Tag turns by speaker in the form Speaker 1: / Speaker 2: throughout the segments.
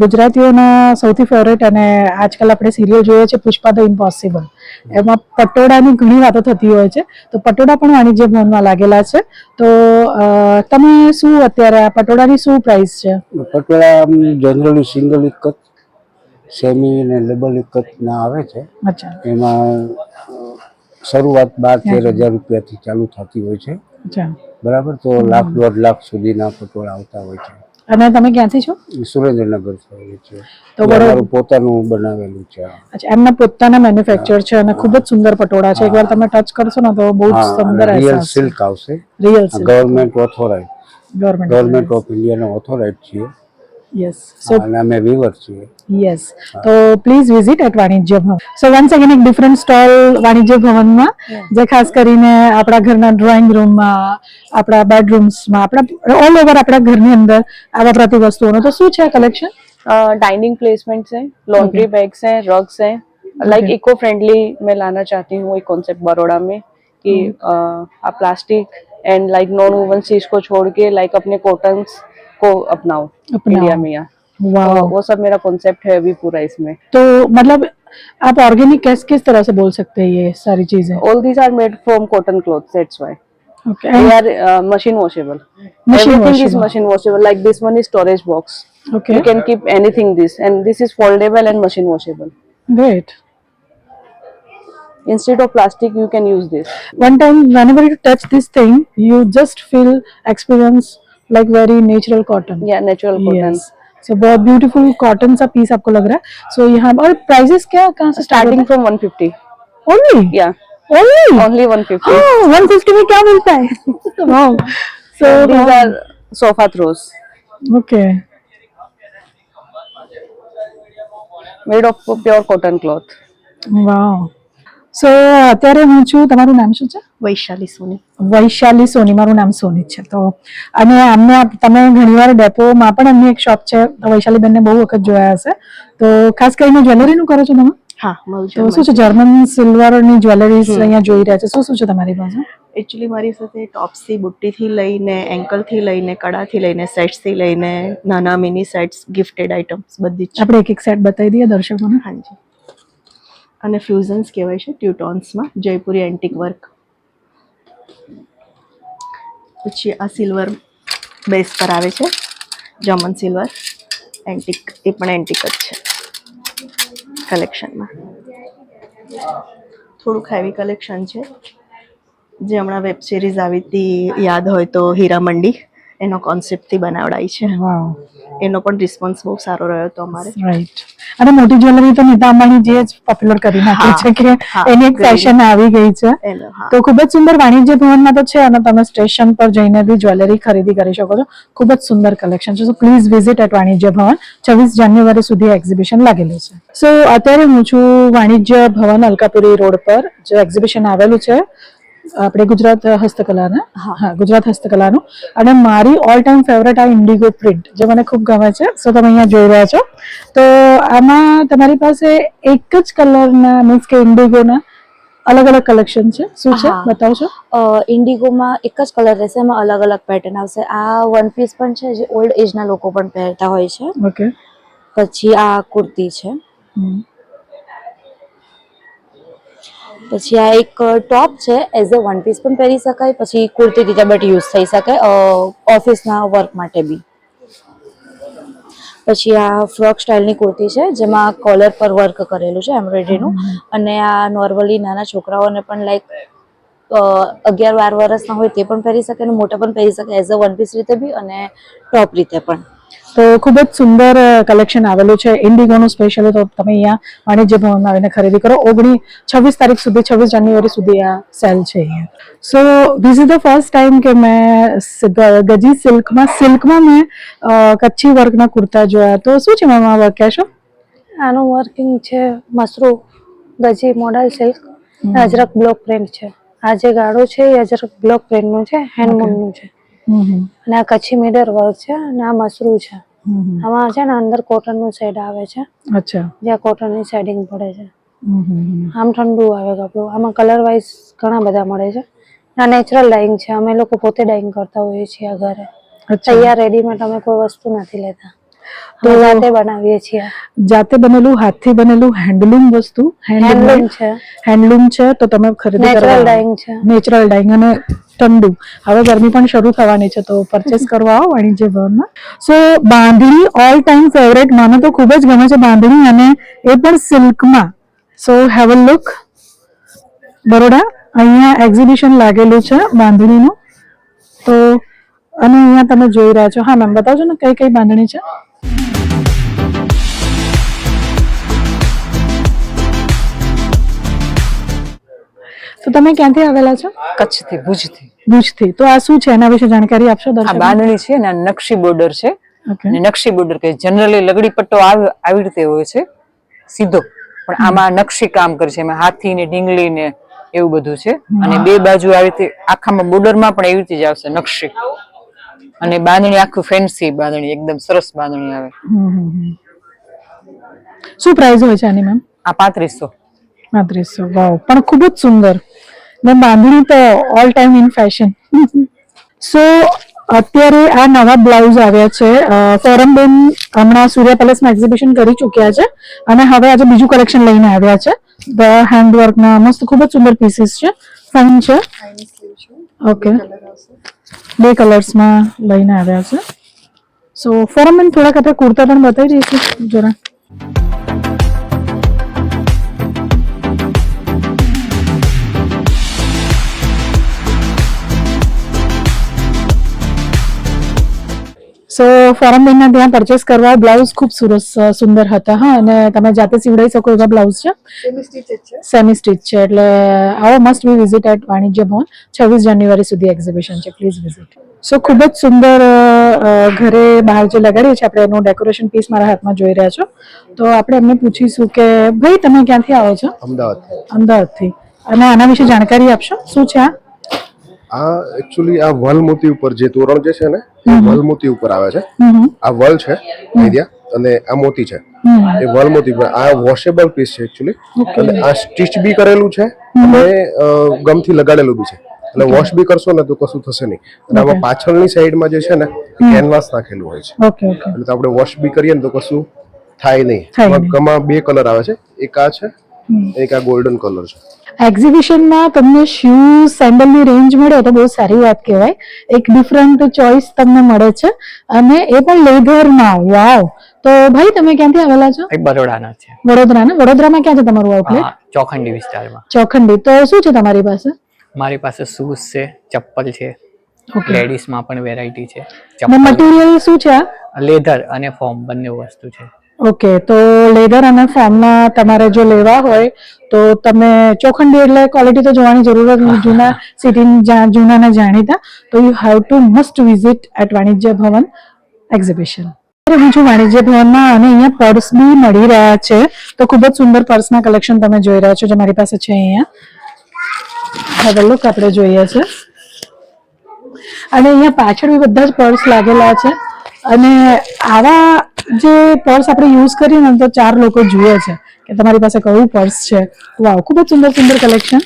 Speaker 1: ગુજરાતીઓના સૌથી ફેવરેટ અને આજકાલ આપણે સિરિયલ જોઈએ છે પુષ્પા ધ ઇમ્પોસિબલ એમાં પટોળાની ઘણી વાતો થતી હોય છે. તો પટોળા પણ વાણિજ્ય ભવનમાં લાગેલા છે. તો તમે શું અત્યારે આ પટોળાની શું પ્રાઇસ છે?
Speaker 2: પટોળા જનરલી સિંગલ એક જ સેમી અને ડબલ એક ના આવે છે.
Speaker 1: અચ્છા.
Speaker 2: એમાં શરૂઆત બાર તેર હજાર રૂપિયાથી ચાલુ થતી હોય છે.
Speaker 1: અચ્છા.
Speaker 2: બરાબર? તો લાખ દોઢ લાખ સુધીના પટોળા આવતા હોય છે.
Speaker 1: અને તમે ક્યાંથી છો?
Speaker 2: સુરેન્દ્રનગર છે
Speaker 1: તો બરાબર.
Speaker 2: પોતાનું બનાવેલું છે
Speaker 1: અચ્છા એમના પોતાના મેન્યુફેક્ચર છે અને ખૂબ જ સુંદર પટોળા છે. એકવાર તમે ટચ કરશો ને તો બહુ જ સુંદર
Speaker 2: રિયલ સિલ્ક આવશે. Real government
Speaker 1: authorise
Speaker 2: government of ઇન્ડિયાનો authorise છીએ.
Speaker 1: યસ સો
Speaker 2: અને અમે વિવર છીએ
Speaker 1: યસ તો please visit at Vanijya Bhavan so once again એક ડિફરન્ટ સ્ટોલ વાણિજ્ય ભવનમાં જે ખાસ કરીને આપણા ઘરના ડ્રોઈંગ રૂમમાં આપણા બેડરૂમ્સમાં આપણા ઓલ ઓવર આપણા ઘરની અંદર આ વપરાતી વસ્તુઓનો તો શું છે કલેક્શન
Speaker 3: डाइनिंग प्लेसमेंट्स हैं लॉन्ड्री बैग्स हैं रग्स हैं लाइक
Speaker 1: Okay.
Speaker 3: इको फ्रेंडली मैं लाना चाहती हूँ एक कॉन्सेप्ट बड़ोड़ा में कि अ, आप plastic and like non woven चीज को छोड़ के लाइक अपने कॉटन्स को अपनाओ
Speaker 1: अपनाओ।
Speaker 3: इंडिया में यहाँ
Speaker 1: वाह
Speaker 3: तो वो सब मेरा कॉन्सेप्ट है अभी पूरा इसमें
Speaker 1: तो मतलब आप ऑर्गेनिक किस किस तरह से बोल सकते हैं ये सारी चीजें
Speaker 3: all these are made from cotton cloth that's why
Speaker 1: okay
Speaker 3: they are uh, machine washable
Speaker 1: Machine
Speaker 3: everything is
Speaker 1: washable.
Speaker 3: machine washable like this one is storage box
Speaker 1: okay
Speaker 3: you can keep anything this and this is foldable and machine washable
Speaker 1: great
Speaker 3: instead of plastic you can use this
Speaker 1: one time whenever you touch this thing you just feel experience like very natural cotton
Speaker 3: yeah natural cotton
Speaker 1: yes so बहुत beautiful cotton सा piece आपको लग रहा है सो यहाँ और prices क्या कहाँ से
Speaker 3: starting from 150
Speaker 1: only
Speaker 3: yeah
Speaker 1: only
Speaker 3: only 150
Speaker 1: one fifty में क्या मिलता है wow so
Speaker 3: these are sofa throws
Speaker 1: okay
Speaker 3: made of pure cotton cloth
Speaker 1: wow so અત્યારે હું છું તમારું નામ શું છે
Speaker 4: વૈશાલી સોની.
Speaker 1: વૈશાલી સોની મારું નામ સોની છે. તો અને અમને તમે ઘણીવાર ડેપોમાં પણ અમને એક શોપ છે તો વૈશાલી બેનને બહુ વખત જોયા હશે. તો ખાસ કરીને જ્વેલરીનું કરો છો તમે?
Speaker 4: હા
Speaker 1: તો શું છે જર્મન સિલ્વરની જ્વેલરીઝ અહીંયા જોઈ રહ્યા છે. શું શું છે તમારી પાસે?
Speaker 4: એકચ્યુઅલી મારી સાથે ટોપ્સથી બુટ્ટીથી લઈને એન્કલથી લઈને કડાથી લઈને સેટ્સથી લઈને નાના મિની સેટ્સ ગિફ્ટેડ આઇટમ્સ બધી જ
Speaker 1: આપણે એક એક સેટ બતાવી દઈએ દર્શકોને.
Speaker 4: હાજી અને ફ્યુઝન્સ કહેવાય છે ટ્યુટોન્સમાં જયપુરી એન્ટિક વર્ક. પછી આ સિલ્વર બેઝ પર આવે છે. જર્મન સિલ્વર એન્ટિક એ પણ એન્ટિક જ છે. કલેક્શનમાં થોડુંક હેવી કલેક્શન છે. જે હમણાં વેબ સિરીઝ આવી હતી, યાદ હોય તો હીરા મંડી. એનો કોન્સેપ્ટથી બનાવડાઈ છે. એનો પણ રિસ્પોન્સ બહુ સારો રહ્યો હતો અમારે.
Speaker 1: રાઈટ અને મોટી જ્વેલરી તો નીતા અંબાણી જે જ પોપ્યુલર કરી નાખી છે કે એની એક ફેશન આવી ગઈ છે. તો ખૂબ જ સુંદર વાણિજ્ય ભવનમાં તો છે અને તમે સ્ટેશન પર જઈને બી જ્વેલરી ખરીદી કરી શકો છો. ખૂબ જ સુંદર કલેક્શન છે. So please visit at Vanijya ભવન. છવ્વીસ જાન્યુઆરી સુધી એક્ઝિબિશન લાગેલું છે. સો અત્યારે હું છું વાણિજ્ય ભવન અલકાપુરી રોડ પર જે એક્ઝિબિશન આવેલું છે. આપણે ગુજરાત હસ્તકલાના? હા. ગુજરાત હસ્તકલાનું. અને મારી ઓલ ટાઈમ ફેવરેટ આ ઇન્ડિગો પ્રિન્ટ જે મને ખૂબ ગમે છે. સો તમે અહીંયા જોઈ રહ્યા છો. તો આમાં તમારી પાસે એક જ કલરના મીન્સ કે ઇન્ડિગોના અલગ અલગ કલેક્શન છે. શું છે. બતાવશો
Speaker 5: ઇન્ડિગોમાં એક જ કલર રહેશે એમાં અલગ અલગ પેટર્ન આવશે. આ વન પીસ પણ છે જે ઓલ્ડ એજના લોકો પણ પહેરતા હોય છે.
Speaker 1: ઓકે
Speaker 5: પછી આ કુર્તી છે. પછી આ એક ટોપ છે. એઝ અ વન પીસ પણ પહેરી શકાય. પછી કુર્તી રીતે બટ યુઝ થઈ શકે. ઓફિસના વર્ક માટે બી. પછી આ ફ્રોક સ્ટાઇલની કુર્તી છે, જેમાં કોલર પર વર્ક કરેલું છે એમ્બ્રોઇડરીનું. અને આ નોર્મલી નાના છોકરાઓને પણ લાઈક અગિયાર બાર વર્ષના હોય તે પણ પહેરી શકે અને મોટા પણ પહેરી શકે. એઝ અ વન પીસ રીતે બી અને ટોપ રીતે પણ.
Speaker 1: તો ખૂબ જ સુંદર કલેક્શન આવેલું છે. ઇન્ડિગોનું સ્પેશિયલી તો તમે અહીંયા વાણિજ્ય ભવનમાં આવીને ખરીદી કરો. ઓગણી છવ્વીસ તારીખ સુધી છવ્વીસ જાન્યુઆરી સુધી આ સેલ છે અહીંયા. So this is the first time કે મેં ગજી સિલ્કમાં સિલ્કમાં મેં કચ્છી વર્કના કુર્તા જોયા. તો શું છે મેમ આ વર્ક કહેશો?
Speaker 6: આનું વર્કિંગ છે Mashru Gaji model silk Ajrak block print છે. આ જે ગાળો છે એ અજરક બ્લોક પ્રિન્ટનું છે હેન્ડલૂમનું છે. અને આ કચ્છી મિડર વર્ક છે અને આ મસરૂ છે. આમાં છે ને અંદર કોટનનું શેડ આવે છે.
Speaker 1: અચ્છા.
Speaker 6: જ્યાં કોટનની શેડિંગ પડે છે. આમ ઠંડુ આવે કપડું આમાં કલર વાઇઝ ઘણા બધા મળે છે. આ નેચરલ ડાઇંગ છે. અમે લોકો પોતે ડાઇંગ કરતા હોઈએ છીએ આ ઘરે.
Speaker 1: અચ્છા.
Speaker 6: તૈયાર રેડીમેડ અમે કોઈ વસ્તુ નથી લેતા.
Speaker 1: તો
Speaker 6: જાતે બનાવીએ છીએ.
Speaker 1: જાતે બનેલું હાથથી બનેલું હેન્ડલૂમ વસ્તુ.
Speaker 6: હેન્ડલૂમ છે.
Speaker 1: હેન્ડલૂમ છે તો તમે ખરીદી
Speaker 6: નેચરલ ડાઈંગ છે.
Speaker 1: નેચરલ ડાઈંગ અને ઠંડુ. હવે ગરમી પણ શરૂ થવાની છે તો પરચેસ કરવા આવો વાણિજ્ય ભવનમાં. So Bandhani all time favourite મને તો ખૂબ જ ગમે છે બાંધણી અને એ પણ સિલ્કમાં so have a look Baroda અહીંયા એક્ઝિબિશન લાગેલું છે બાંધણીનું. તો અને અહીંયા તમે જોઈ રહ્યા છો. હા મેમ બતાવજો ને કઈ કઈ બાંધણી છે? તો તમે ક્યાંથી આવેલા છો?
Speaker 7: કચ્છથી ભુજથી.
Speaker 1: ભુજથી. તો આ શું છે? એના વિશે જાણકારી આપશો
Speaker 7: આ બાંધણી છે અને નકશી બોર્ડર છે. અને નકશી બોર્ડર કે જનરલી લગડી પટ્ટો આવી રીતે હોય છે. સીધો. પણ આમાં નકશી કામ કરે છે. એમાં હાથી ને ઢીંગલી ને એવું બધું છે. અને બે બાજુ આવી રીતે આખામાં બોર્ડરમાં પણ એવી રીતે જ આવશે નકશી. અને બાંધણી આખું ફેન્સી બાંધણી એકદમ સરસ બાંધણી આવે.
Speaker 1: શું પ્રાઇસ હોય છે આની મેમ
Speaker 7: આ પાંત્રીસો.
Speaker 1: પાંત્રીસો. વાવ. પણ ખૂબ જ સુંદર. ને બાંધણી તો all time in fashion so અત્યારે આ નવા બ્લાઉઝ આવ્યા છે. ફોરમબેન હમણાં સૂર્ય પેલેસમાં એક્ઝિબિશન કરી ચૂક્યા છે અને હવે આજે બીજું કલેક્શન લઈને આવ્યા છે. ધ હેન્ડવર્કના મસ્ત ખૂબ જ સુંદર પીસીસ છે. ફાઇન છે. ઓકે બે કલર્સમાં લઈને આવ્યા છે. સો ફોરમબેન થોડાક આપણે કુર્તા પણ બતાવી દઈશું. જરા. ફોરમબેનના ત્યાં પરચેસ કરવા બ્લાઉઝ ખૂબ સરસ સુંદર હતા હા અને તમે જાતે સીવડાવી શકો એવા બ્લાઉઝ છે. સેમી સ્ટીચ છે. એટલે આવો must be visit at Vanijya ભવન છવ્વીસ જાન્યુઆરી સુધી એક્ઝિબિશન છે પ્લીઝ વિઝિટ સો ખૂબ જ સુંદર ઘરે બહાર જે લગાડીએ છીએ આપણે એનું ડેકોરેશન પીસ મારા હાથમાં જોઈ રહ્યા છો. તો આપણે એમને પૂછીશું કે ભાઈ તમે ક્યાંથી આવો છો?
Speaker 8: અમદાવાદ
Speaker 1: અમદાવાદથી. અને આના વિશે જાણકારી આપશો? શું છે આ?
Speaker 8: આ એકચ્યુઅલી આ વલ મોતી ઉપર જે તોરણ જે છે ને એ વલ મોતી ઉપર આવે છે. આ વલ છે આઈડિયા અને આ મોતી છે. એ વલ મોતી પર આ વોશેબલ પીસ છે એકચ્યુઅલી અને આ સ્ટીચ બી કરેલું છે અને ગમથી લગાડેલું બી છે. એટલે વોશ બી કરશો ને તો કશું થશે નહીં. અને આમાં પાછળની સાઈડમાં જે છે ને કેનવાસ નાખેલું હોય છે. એટલે તો આપણે વોશ બી કરીએ ને તો કશું થાય નહીં.
Speaker 1: થાય
Speaker 8: બે કલર આવે છે. એક આ છે એક આ ગોલ્ડન કલર છે.
Speaker 1: એક્ઝિબિશનમાં તમને શૂઝ સેન્ડલની રેન્જ મળે તો બહુ સારી વાત કહેવાય. એક ડિફરન્ટ ચોઇસ તમને મળે છે. અને એ પણ લેધરમાં વાવ. તો ભાઈ તમે ક્યાંથી આવેલા છો?
Speaker 9: બરોડાના છે.
Speaker 1: વડોદરાના? વડોદરામાં ક્યાં છે તમારું આઉટલેટ
Speaker 9: ચોખંડી વિસ્તારમાં.
Speaker 1: ચોખંડી. તો શું છે તમારી પાસે?
Speaker 9: મારી પાસે શૂઝ છે ચપ્પલ છે લેડીઝમાં પણ વેરાયટી છે.
Speaker 1: મટીરિયલ શું છે
Speaker 9: લેધર અને ફોર્મ બંને વસ્તુ છે.
Speaker 1: ઓકે તો લેધર અને ફોર્મના તમારે જો લેવા હોય તો તમે ચોખંડી એટલે ક્વોલિટી તો જોવાની જરૂર જ નથી જૂના સિટી જૂના ને જાણીતા. તો you have to must visit at Vanijya Bhavan exhibition હું છું વાણિજ્ય ભવનમાં અને અહીંયા પર્સ બી મળી રહ્યા છે. તો ખૂબ જ સુંદર પર્સના કલેક્શન તમે જોઈ રહ્યા છો જે મારી પાસે છે અહીંયા. હવે લુક આપણે જોઈએ છે. અને અહીંયા પાછળ બી બધા જ પર્સ લાગેલા છે. અને આવા જે પર્સ આપણે યુઝ કરીએ ને તો ચાર લોકો જુએ છે કે તમારી પાસે કયું પર્સ છે. વાવ, ખૂબ જ સુંદર સુંદર collection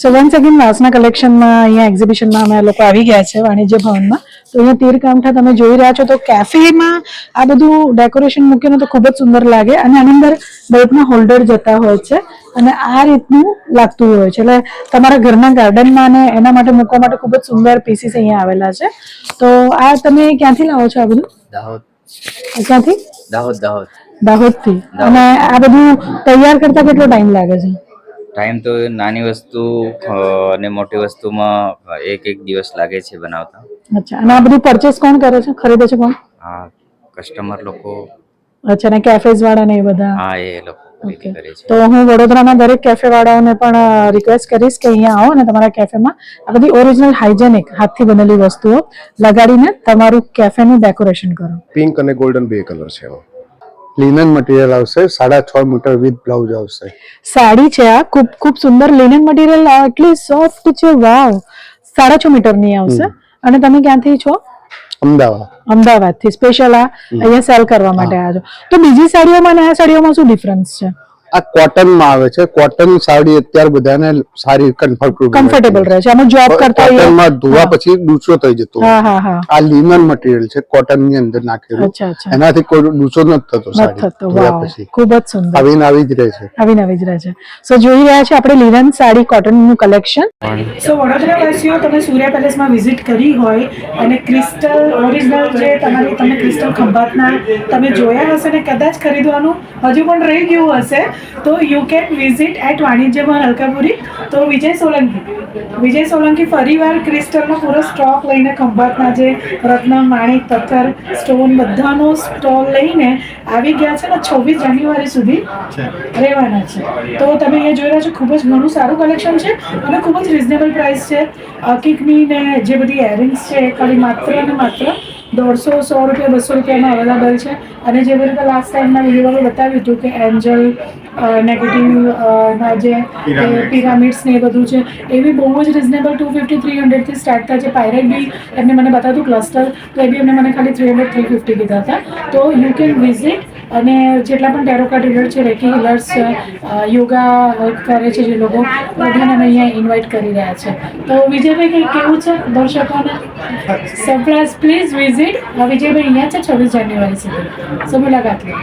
Speaker 1: so once again Vasna કલેક્શનમાં અહીંયા એક્ઝિબિશનમાં અમે લોકો આવી ગયા છે વાણિજ્ય ભવનમાં. તો અહીંયા તીર કામઠા તમે જોઈ રહ્યા છો તો કેફેમાં આ બધું ડેકોરેશન મૂકીને તો ખૂબ જ સુંદર લાગે અને આની અંદર બલ્બના હોલ્ડર જતા હોય છે અને આ રીતનું લાગતું હોય છે. એટલે તમારા ઘરના ગાર્ડનમાં અને એના માટે મૂકવા માટે ખૂબ જ સુંદર પીસીસ અહીંયા આવેલા છે. તો આ તમે ક્યાંથી લાવો છો આ બધું?
Speaker 10: દાહોદ.
Speaker 1: ક્યાંથી?
Speaker 10: દાહોદ દાહોદ.
Speaker 1: દાહોદથી. અને આ બધું તૈયાર કરતા કેટલો ટાઈમ લાગે છે?
Speaker 10: ટાઈમ તો નાની વસ્તુ અને મોટી વસ્તુમાં એક એક દિવસ લાગે છે બનાવતા.
Speaker 1: અચ્છા. અને આ બધું પરચેસ કોણ કરે છે? ખરીદે છે કોણ?
Speaker 10: હા કસ્ટમર લોકો.
Speaker 1: અચ્છા ને કેફેઝ વાળા ને એ બધા?
Speaker 10: હા એ લોકો. ખરીદી કરે છે.
Speaker 1: તો હું વડોદરાના દરેક કેફે વાળાઓને પણ રિક્વેસ્ટ કરીશ કે અહીંયા આવો અને તમારા કેફેમાં આ બધી ઓરિજિનલ હાઇજેનિક હાથથી બનેલી વસ્તુઓ લગાડીને તમારું કેફેનું ડેકોરેશન કરો.
Speaker 8: પિંક અને ગોલ્ડન બે કલર છે
Speaker 2: લિનન મટીરિયલ આવશે સાડા છ મીટર વિથ બ્લાઉઝ આવશે.
Speaker 1: સાડી છે આ ખૂબ ખૂબ સુંદર લિનન મટીરિયલ એટલી સોફ્ટ છે વાવ. સાડા છ મીટરની આવશે. અને તમે ક્યાંથી છો?
Speaker 2: અમદાવાદ.
Speaker 1: અમદાવાદથી સ્પેશિયલ આ અહીંયા સેલ કરવા માટે આવ્યા છો. તો બીજી સાડીઓમાં અને આ સાડીઓમાં શું ડિફરન્સ છે?
Speaker 2: આ કોટનમાં આવે છે. કોટન સાડી અત્યારે બધાને સારી કમ્ફર્ટેબલ
Speaker 1: કમ્ફર્ટેબલ રહે છે. આમાં જોબ કરતા હોઈએ
Speaker 2: કોટનમાં ધોવા પછી ડૂચો થઈ જતો
Speaker 1: હા હા હા.
Speaker 2: આ લિનન મટીરિયલ છે કોટનની અંદર નાખેલું. એનાથી કોઈ ડૂચો નથી થતો સાડી પછી.
Speaker 1: ખૂબ જ સુંદર.
Speaker 2: આવી આવી જ રહે છે.
Speaker 1: આવી નવી જ રહે છે. સો જોઈ રહ્યા છે આપણે લિનન સાડી કોટનનું કલેક્શન સો વડોદરા વાસીઓ તમે સૂર્યા પેલેસમાં વિઝિટ કરી હોય અને ક્રિસ્ટલ ઓરિજિનલ જે તમારી તમે ક્રિસ્ટલ ખંભાતના તમે જોયા હશે ને કદાચ ખરીદવાનું? હજુ પણ રહી ગયું હશે. તો you can visit at Vanijya ભવન અલકાપુરી તો વિજય સોલંકી. વિજય સોલંકી ફરીવાર ક્રિસ્ટલનો પૂરો સ્ટોક લઈને ખંભાતના જે રત્ન માણિક પથ્થર સ્ટોન બધાનો સ્ટોલ લઈને આવી ગયા છે ને છવ્વીસ જાન્યુઆરી સુધી રહેવાના છે. તો તમે અહીંયા જોઈ રહ્યા છો ખૂબ જ ઘણું સારું કલેક્શન છે અને ખૂબ જ રિઝનેબલ પ્રાઇસ છે. અકીકની ને જે બધી એરિંગ્સ છે એ ખાલી માત્ર અને માત્ર દોઢસો સો રૂપિયા બસો રૂપિયામાં અવેલેબલ છે. અને જે રીતે લાસ્ટ ટાઈમના વિડીયોમાં બતાવ્યું હતું કે એન્જલ નેગેટિવ ના જે પિરામિડ્સ ને એ બધું છે એ બી બહુ જ રિઝનેબલ ટુ ફિફ્ટી થ્રી હંડ્રેડથી સ્ટાર્ટ થાય છે. પાયરેટ બી એમને મને બતાવ્યું ક્લસ્ટર તો એ બી એમને મને ખાલી થ્રી હંડ્રેડ થ્રી ફિફ્ટી કીધા હતા. તો યુ કેન વિઝિટ અને જેટલા પણ ટેરોકા ડીલર છે રેકી હિલર્સ છે યોગા કરે છે જે લોકો બધાને અમે અહીંયા ઇન્વાઇટ કરી રહ્યા છે. તો વિજયભાઈ કંઈ કેવું છે દર્શકોને? સરપ્રાઈઝ પ્લીઝ વિઝિટ વિજયભાઈ અહીંયા છે છવ્વીસ જાન્યુઆરી સુધી. સો મુલાકાત લો.